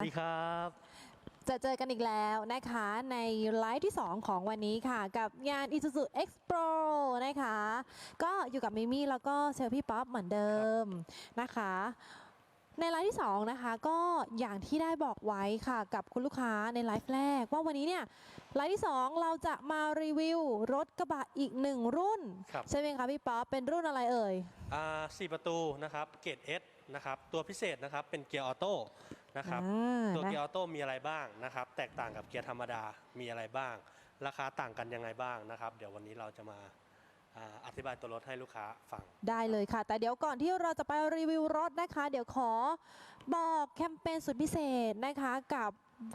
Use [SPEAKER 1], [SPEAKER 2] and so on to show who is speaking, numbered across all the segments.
[SPEAKER 1] สวัสดีครับ
[SPEAKER 2] จะเจอกันอีกแล้วนะคะในไลฟ์ที่ 2 ของวันนี้ค่ะ กับงาน Isuzu X Pro นะคะ ก็อยู่กับมิมี่แล้วก็เซลพี่ป๊อปเหมือนเดิมนะคะ ในไลฟ์ที่ 2 นะคะ ก็อย่างที่ได้บอกไว้ค่ะกับคุณลูกค้าในไลฟ์แรก ว่าวันนี้เนี่ยไลฟ์ที่ 2 เราจะมารีวิวรถกระบะอีกหนึ่งรุ่น
[SPEAKER 1] ครับ
[SPEAKER 2] ใช่ไหมคะพี่ป๊อปเป็นรุ่นอะไรเอ่ย
[SPEAKER 1] อ่าสี่ประตูนะครับเกรด S นะครับ ตัวพิเศษนะครับ เป็นเกียร์ออโต้ นะครับ
[SPEAKER 2] อ่า
[SPEAKER 1] ตัว
[SPEAKER 2] นะ
[SPEAKER 1] เกียร์ออโต้มีอะไรบ้างนะครับ แตกต่างกับเกียร์ธรรมดามีอะไรบ้าง ราคาต่างกันยังไงบ้างนะครับ เดี๋ยววันนี้เราจะมา อ่าอธิบายตัวรถให้ลูกค้าฟัง
[SPEAKER 2] ได้เลยค่ะ แต่เดี๋ยวก่อนที่เราจะไปรีวิวรถนะคะ เดี๋ยวขอบอกแคมเปญสุดพิเศษนะคะกับ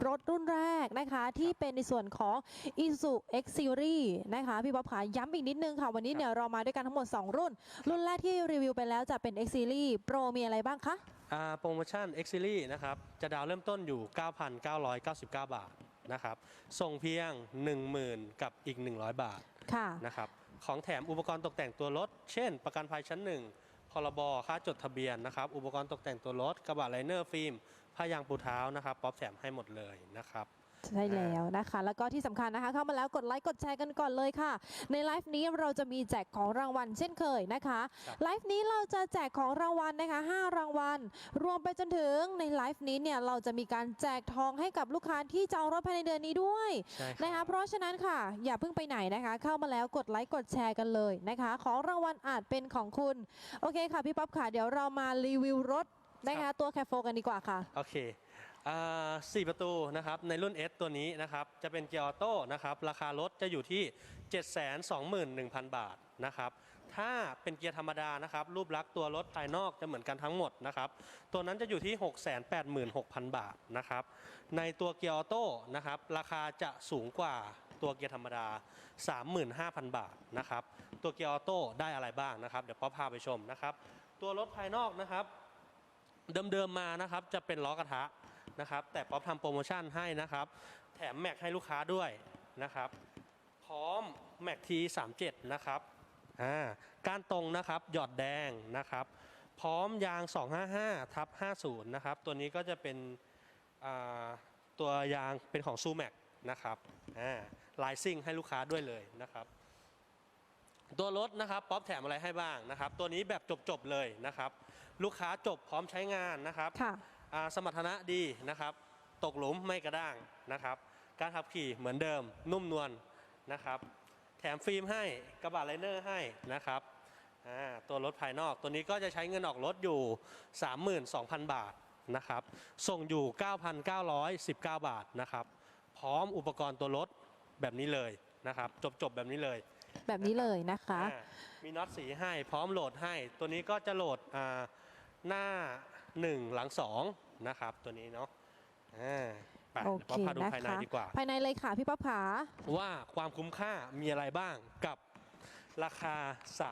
[SPEAKER 2] รถรุ่นแรกนะคะ ที่เป็นในส่วนของ Isuzu X Series นะคะ พี่บ๊อบขาย้ำอีกนิดนึงค่ะ วันนี้เนี่ยเรามาด้วยกันทั้งหมด 2 รุ่น รุ่นแรกที่รีวิวไปแล้วจะเป็น X Series Pro มีอะไรบ้างคะ
[SPEAKER 1] อ่าโปรโมชั่น X Series นะครับ จะดาวน์เริ่มต้นอยู่ 9,999 บาทนะครับ ส่งเพียง 10,000 กับอีก 100 บาท
[SPEAKER 2] ค่ะ
[SPEAKER 1] นะครับ ของแถมอุปกรณ์ตกแต่งตัวรถ เช่น ประกันภัยชั้นหนึ่งพรบค่าจดทะเบียนนะครับ อุปกรณ์ตกแต่งตัวรถ กระบะไลเนอร์ฟิล์ม ผ้ายางปูเท้านะครับ ป๊อปแถมให้หมดเลยนะครับ
[SPEAKER 2] ใช่แล้วนะคะ แล้วก็ที่สำคัญนะคะ เข้ามาแล้วกดไลค์กดแชร์กันก่อนเลยค่ะ ในไลฟ์นี้เราจะมีแจกของรางวัลเช่นเคยนะคะ
[SPEAKER 1] ครับ
[SPEAKER 2] ไลฟ์นี้เราจะแจกของรางวัลนะคะ 5 รางวัล รวมไปจนถึงในไลฟ์นี้เนี่ยเราจะมีการแจกทองให้กับลูกค้าที่จองรถภายในเดือนนี้ด้วย
[SPEAKER 1] ใช่รับ
[SPEAKER 2] นะคะเพราะฉะนั้นค่ะ อย่าเพิ่งไปไหนนะคะ เข้ามาแล้วกดไลค์กดแชร์กันเลยนะคะ ของรางวัลอาจเป็นของคุณ โอเคค่ะ พี่ป๊อปค่ะ เดี๋ยวเรามารีวิวรถนะคะตัวแคฟโฟกันดีกว่าค่ะ
[SPEAKER 1] โอเค อ่าสี่ประตูนะครับในรุ่น S ตัวนี้นะครับจะเป็นเกียร์ออโต้นะครับราคารถจะอยู่ที่ 721,000 บาทนะครับถ้าเป็นเกียร์ธรรมดานะครับรูปลักษณ์ตัวรถภายนอกจะเหมือนกันทั้งหมดนะครับตัวนั้นจะอยู่ที่ 686,000 บาทนะครับในตัวเกียร์ออโต้นะครับราคาจะสูงกว่าตัวเกียร์ธรรมดา 35,000 บาทนะครับตัวเกียร์ออโต้ได้อะไรบ้างนะครับเดี๋ยวพ่อพาไปชมนะครับตัวรถภายนอกนะครับเดิมๆมานะครับจะเป็นล้อกระทะ นะครับ แต่ป๊อปทำโปรโมชั่นให้นะครับ แถมแม็กให้ลูกค้าด้วยนะครับ พร้อมแม็กที37นะครับอ่ากานตรงนะครับหยอดแดงนะครับ พร้อมยาง 255ทับ50 นะครับ ตัวนี้ก็จะเป็นตัวยางเป็นของซูแม็กนะครับลายซิ่งให้ลูกค้าด้วยเลยนะครับ ตัวรถนะครับป๊อปแถมอะไรให้บ้างนะครับ ตัวนี้แบบจบๆเลยนะครับ ลูกค้าจบพร้อมใช้งานนะครับ สมรรถนะดีนะครับ ตกหลุมไม่กระด้างนะครับ การขับขี่เหมือนเดิมนุ่มนวลนะครับ แถมฟิล์มให้กระบะไลเนอร์ให้นะครับอ่าตัวรถภายนอกตัวนี้ก็จะใช้เงินออกรถอยู่ 32,000 บาทนะครับ ส่งอยู่ 9,919 บาทนะครับ พร้อมอุปกรณ์ตัวรถแบบนี้เลยนะครับ จบๆแบบนี้เลย
[SPEAKER 2] แบบนี้เลยนะคะ
[SPEAKER 1] อ่ามีน็อตสีให้พร้อมโหลดให้ ตัวนี้ก็จะโหลดอ่าหน้า 1 หลัง 2 นะครับ ตัวนี้เนาะอ่าไป
[SPEAKER 2] โอ
[SPEAKER 1] เดี๋ยว
[SPEAKER 2] เค
[SPEAKER 1] พาดู
[SPEAKER 2] นะ
[SPEAKER 1] ภายใน
[SPEAKER 2] คะ
[SPEAKER 1] ดีกว่า
[SPEAKER 2] ภายในเลยค่ะพี่ป๊อปขา
[SPEAKER 1] ว่าความคุ้มค่ามีอะไรบ้างกับราคา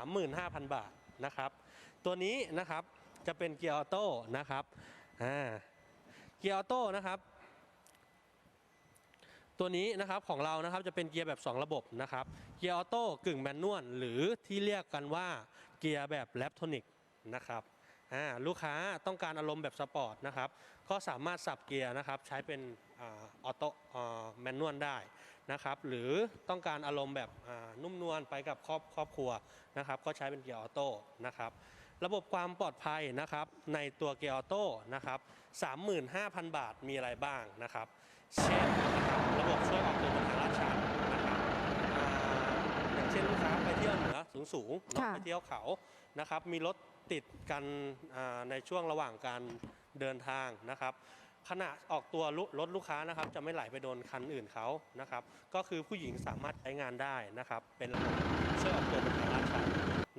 [SPEAKER 1] 35,000 บาทนะครับ ตัวนี้นะครับจะเป็นเกียร์ออโต้นะครับอ่าเกียร์ออโต้นะครับ ตัวนี้นะครับของเรานะครับจะเป็นเกียร์แบบ 2 ระบบนะครับเกียร์ออโต้กึ่งแมนนวลหรือที่เรียกกันว่าเกียร์แบบแลปโทนิกนะครับ อ่าลูกค้าต้องการอารมณ์แบบสปอร์ตนะครับ ก็สามารถสับเกียร์นะครับ ใช้เป็นอาออโต้แมนนวลได้นะครับ หรือต้องการอารมณ์แบบอ่านุ่มนวลไปกับครอบครอบครัวนะครับ ก็ใช้เป็นเกียร์ออโต้นะครับ ระบบความปลอดภัยนะครับ ในตัวเกียร์ออโต้นะครับ35,000 บาทมีอะไรบ้างนะครับ เช่นนะครับระบบช่วยออกตัวบนทางลาดชันนะครับอ่าอย่างเช่นลูกค้าไปเที่ยวเหนือสูงสูงๆเนอะ
[SPEAKER 2] ค่ะ
[SPEAKER 1] ไปเที่ยวเขานะครับ มีรถ ติดกันในช่วงระหว่างการเดินทางนะครับขณะออกตัวรถลูกค้านะครับ จะไม่ไหลไปโดนคันอื่นเขานะครับ ก็คือผู้หญิงสามารถใช้งานได้นะครับ เป็นระบบช่วยออกตัวบนทางลาดชัน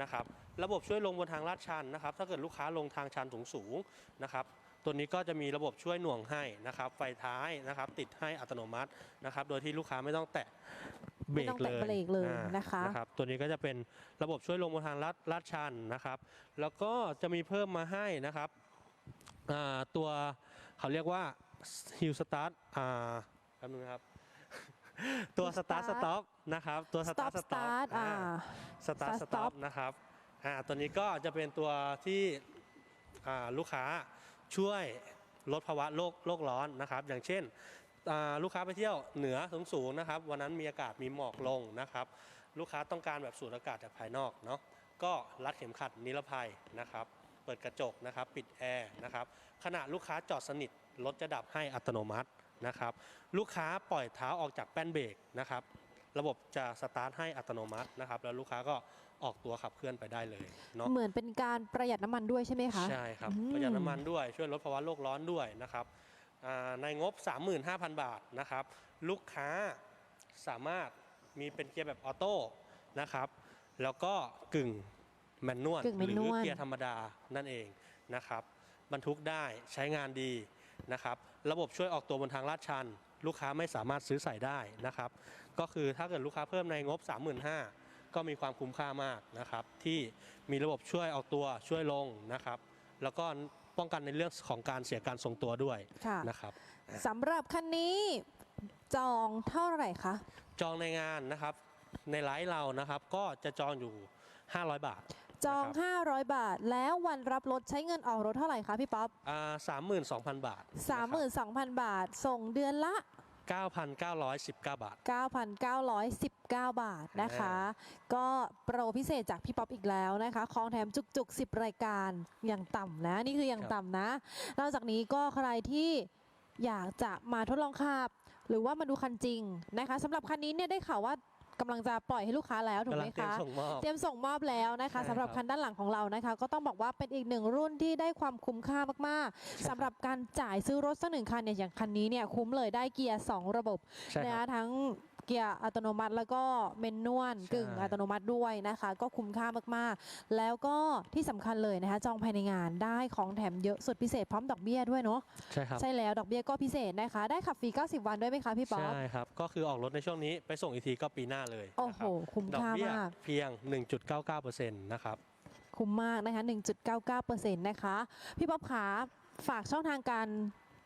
[SPEAKER 1] นะครับ ระบบช่วยลงบนทางลาดชันนะครับ ถ้าเกิดลูกค้าลงทางชันสูงสูงนะครับ ตัวนี้ก็จะมีระบบช่วยหน่วงให้นะครับ ไฟท้ายนะครับ ติดให้อัตโนมัตินะครับ โดยที่ลูกค้าไม่ต้องแตะ เบร
[SPEAKER 2] ไม่
[SPEAKER 1] ก
[SPEAKER 2] ต้อง
[SPEAKER 1] เล
[SPEAKER 2] แตะ
[SPEAKER 1] ย
[SPEAKER 2] เบรกเลย
[SPEAKER 1] อ่า
[SPEAKER 2] นะคะ
[SPEAKER 1] นะครับ ตัวนี้ก็จะเป็นระบบช่วยลงบนทางลาดลาดชันนะครับ แล้วก็จะมีเพิ่มมาให้นะครับอ่าตัวเขาเรียกว่า Hill Start อ่าแป๊บนึงนะครับตัว
[SPEAKER 2] Hill
[SPEAKER 1] Start
[SPEAKER 2] Start
[SPEAKER 1] Stop นะครับ ตัว
[SPEAKER 2] stop
[SPEAKER 1] Start
[SPEAKER 2] start อ่า
[SPEAKER 1] สตาร์ท
[SPEAKER 2] Start
[SPEAKER 1] สต็อ
[SPEAKER 2] Stop
[SPEAKER 1] ปนะครับอ่าตัวนี้ก็จะเป็นตัวที่อ่าลูกค้าช่วยลดภาวะโลกโลกร้อนนะครับ อย่างเช่นอ่า ลูกค้าไปเที่ยวเหนือสูงๆนะครับ วันนั้นมีอากาศมีหมอกลงนะครับ ลูกค้าต้องการแบบสูดอากาศจากภายนอกเนาะก็รัดเข็มขัดนิรภัยนะครับ เปิดกระจกนะครับ ปิดแอร์นะครับขณะลูกค้าจอดสนิทรถจะดับให้อัตโนมัตินะครับ ลูกค้าปล่อยเท้าออกจากแป้นเบรกนะครับ ระบบจะสตาร์ทให้อัตโนมัตินะครับ แล้วลูกค้าก็ออกตัวขับเคลื่อนไปได้เลยเนาะ
[SPEAKER 2] เหมือนเป็นการประหยัดน้ำมันด้วยใช่ไหมคะ
[SPEAKER 1] ใช่ครับ
[SPEAKER 2] อืม
[SPEAKER 1] ประหยัดน้ำมันด้วยช่วยลดภาวะโลกร้อนด้วยนะครับอ่า ในงบ 35,000 บาทนะครับ ลูกค้าสามารถมีเป็นเกียร์แบบออโต้นะครับ แล้วก็กึ่งแมนนวล
[SPEAKER 2] กึ่งแม
[SPEAKER 1] ห
[SPEAKER 2] น
[SPEAKER 1] รื
[SPEAKER 2] นวล
[SPEAKER 1] เกียร์ธรรมดานั่นเองนะครับ บรรทุกได้ใช้งานดีนะครับ ระบบช่วยออกตัวบนทางลาดชัน ลูกค้าไม่สามารถซื้อใส่ได้นะครับ ก็คือถ้าเกิดลูกค้าเพิ่มในงบ 35,000ก็มีความคุ้มค่ามากนะครับ ที่มีระบบช่วยออกตัวช่วยลงนะครับ แล้วก็ ป้องกันในเรื่องของการเสียการทรงตัวด้วย
[SPEAKER 2] ค่ะ
[SPEAKER 1] นะครับ
[SPEAKER 2] สำหรับคันนี้จองเท่าไหร่คะ
[SPEAKER 1] จองในงานนะครับในไลฟ์เรานะครับก็จะจองอยู่ 500 บาท
[SPEAKER 2] จอง
[SPEAKER 1] นะครับ
[SPEAKER 2] 500 บาท แล้ววันรับรถใช้เงินออกรถเท่าไหร่คะพี่ป๊อป
[SPEAKER 1] อ่า32,000บาท
[SPEAKER 2] 32,000 บาท ส่งเดือนละ
[SPEAKER 1] 9,919 บาท
[SPEAKER 2] 9,919 บาทนะคะ ก็โปรพิเศษจากพี่ป๊อปอีกแล้วนะคะ ของแถมจุกๆ 10 รายการอย่างต่ำนะ นี่คืออย่าง
[SPEAKER 1] ครับ
[SPEAKER 2] ต่ำนะ นอกจากนี้ก็ใครที่อยากจะมาทดลองขับ หรือว่ามาดูคันจริงนะคะสำหรับคันนี้เนี่ยได้ข่าวว่า กำลังจะปล่อยให้ลูกค้าแล้วถูก
[SPEAKER 1] กำ
[SPEAKER 2] ไห
[SPEAKER 1] ลั
[SPEAKER 2] ม
[SPEAKER 1] งเตรียม
[SPEAKER 2] คะ
[SPEAKER 1] ส่งมอบ
[SPEAKER 2] เตรียมส่งมอบแล้วนะคะ
[SPEAKER 1] ใช่
[SPEAKER 2] สำหรับ
[SPEAKER 1] ครับ
[SPEAKER 2] คันด้านหลังของเรานะคะ ก็ต้องบอกว่าเป็นอีกหนึ่งรุ่นที่ได้ความคุ้มค่ามากๆสำหรับการจ่ายซื้อรถสักหนึ่งคันเนี่ยอย่างคันนี้เนี่ยคุ้มเลยได้เกียร์2ระบบ
[SPEAKER 1] ใช่ค
[SPEAKER 2] นะ
[SPEAKER 1] รั
[SPEAKER 2] คะ
[SPEAKER 1] บ
[SPEAKER 2] ทั้ง เกียร์อัตโนมัติ แล้วก็เมนนวล
[SPEAKER 1] ใช่
[SPEAKER 2] กึ่งอัตโนมัติด้วยนะคะ ก็คุ้มค่ามากๆ แล้วก็ที่สำคัญเลยนะคะจองภายในงานได้ของแถมเยอะสุดพิเศษพร้อมดอกเบี้ยด้วยเนาะ
[SPEAKER 1] ใช่ครับ
[SPEAKER 2] ใช่แล้วดอกเบี้ยก็พิเศษนะคะ ได้ขับฟรี 90 วันด้วยไหมคะพี่ป๊อป
[SPEAKER 1] ใช่ครับ ก็คือออกรถในช่วงนี้ไปส่งอีกทีก็ปีหน้าเลย
[SPEAKER 2] โอ้
[SPEAKER 1] นะ
[SPEAKER 2] โห
[SPEAKER 1] ครับ
[SPEAKER 2] คุ้ม
[SPEAKER 1] ดอก
[SPEAKER 2] ค่า
[SPEAKER 1] เบี้ย
[SPEAKER 2] มาก
[SPEAKER 1] เพียง 1.99%นะครับ
[SPEAKER 2] คุ้มมากนะคะ 1.99%นะคะ พี่ป๊อปขาฝากช่องทางการ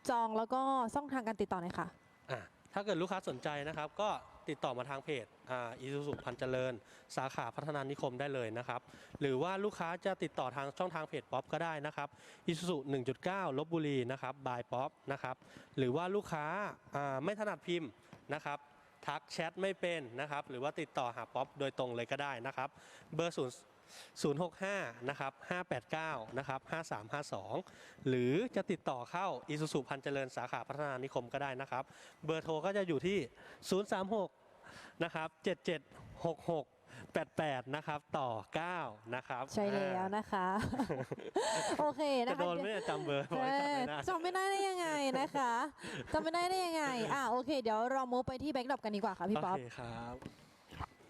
[SPEAKER 2] จองแล้วก็ช่องทางการติดต่อหน่อยค่ะ
[SPEAKER 1] อะ ถ้าเกิดลูกค้าสนใจนะครับ ก็ติดต่อมาทางเพจอ่าอีซูซุพันเจริญ สาขาพัฒนานิคมได้เลยนะครับ หรือว่าลูกค้าจะติดต่อทางช่องทางเพจป๊อปก็ได้นะครับอีซูซุ1.9ลบบุรีนะครับบายป๊อปนะครับหรือว่าลูกค้าอ่าไม่ถนัดพิมพ์นะครับทักแชทไม่เป็นนะครับ หรือว่าติดต่อหาป๊อปโดยตรงเลยก็ได้นะครับ เบอร์0 065นะครับ589นะครับ5352 หรือจะติดต่อเข้าอีซูซูพันเจริญสาขาพัฒนานิคมก็ได้นะครับ เบอร์โทรก็จะอยู่ที่ 036นะครับ7766 88 นะครับต่อ 9 นะครับ
[SPEAKER 2] ใช่แล้วนะคะ โอเค
[SPEAKER 1] อ่า
[SPEAKER 2] นะ
[SPEAKER 1] จะ
[SPEAKER 2] คะ
[SPEAKER 1] โดนไม่ได้จำเบอร์เพราะว่าจำไม่ได้
[SPEAKER 2] จำไม่ได้ได้ยังไงนะคะจำไม่ได้ได้ยังไง อะโอเค เดี๋ยวเรามูฟไปที่แบ็กดรอปกันดีกว่าค่ะพี่
[SPEAKER 1] โอ
[SPEAKER 2] ป๊อป
[SPEAKER 1] เคครับ